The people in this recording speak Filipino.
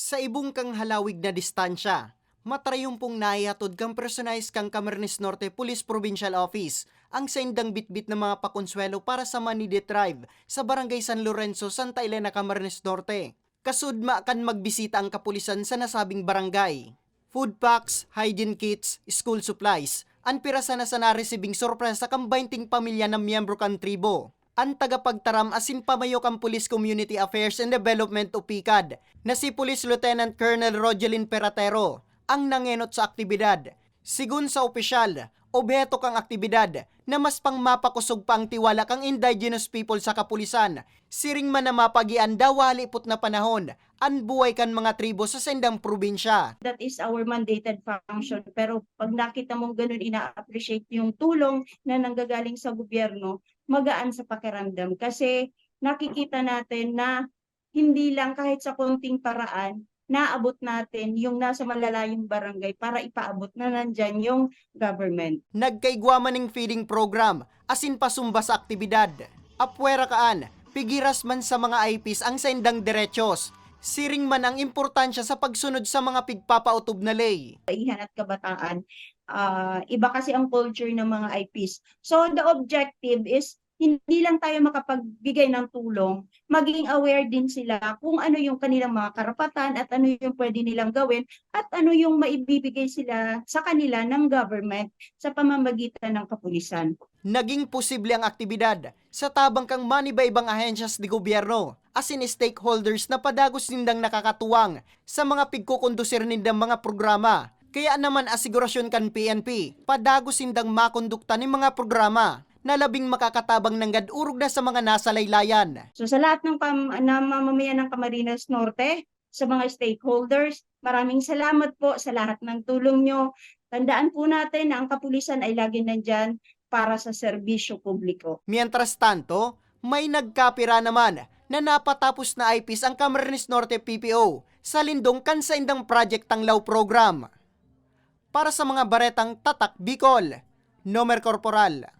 Sa ibong kang halawig na distansya, matrayumpong naihatod kang personalis kang Camarines Norte Police Provincial Office ang sendang bitbit ng mga pakonsuelo para sa Manide Tribe sa Barangay San Lorenzo, Santa Elena, Camarines Norte. Kasudma kan magbisita ang kapulisan sa nasabing barangay. Food packs, hygiene kits, school supplies, ang pirasa na sa naresibing sorpresa kang 20 pamilya ng miyembro kan tribo. Ang tagapagtaram asin pamayo kang Police Community Affairs and Development o PICAD na si Police Lieutenant Colonel Rogelin Peratero ang nangenot sa aktibidad. Sigun sa opisyal, obheto kang aktibidad na mas pang mapakusog pa ang tiwala kang indigenous people sa kapulisan. Siring man na mapagian dawali put na panahon, ang buhay kan mga tribo sa sendang probinsya. that is our mandated function. Pero pag nakita mong ganun, ina-appreciate yung tulong na nanggagaling sa gobyerno, magaan sa pakiramdam. Kasi nakikita natin na hindi lang kahit sa konting paraan, naabot natin yung nasa malalayong barangay para ipaabot na nandyan yung government. Nagkaigwaman ng feeding program, asin pasumba sa aktibidad. Apwera kaan, pigiras man sa mga IPs ang sendang derechos. Siring man ang importansya sa pagsunod sa mga pigpapautob na lay. kaihan at kabataan. Ah, iba kasi ang culture ng mga IPs. So the objective is hindi lang tayo makapagbigay ng tulong, maging aware din sila kung ano yung kanilang mga karapatan at ano yung pwede nilang gawin at ano yung maibibigay sila sa kanila ng government sa pamamagitan ng kapulisan. Naging posible ang aktibidad sa tabang kang maniba-ibang ahensyas di gobyerno asin stakeholders na padagos nindang nakakatuwang sa mga pigkukondusir nindang mga programa. Kaya naman asigurasyon kan PNP, padagos nindang makondukta ng mga programa na labing makakatabang ng gadurog na sa mga nasa laylayan. So sa lahat ng pam- na mamamayan ng Camarines Norte, sa mga stakeholders, maraming salamat po sa lahat ng tulong nyo. Tandaan po natin na ang kapulisan ay lagi nandyan para sa serbisyo publiko. Mientras tanto, may nagkapira naman na napatapos na IPs ang Camarines Norte PPO sa lindong kansaindang Project Tanglaw Program. Para sa mga baretang Tatak Bicol, Nomer Corporal.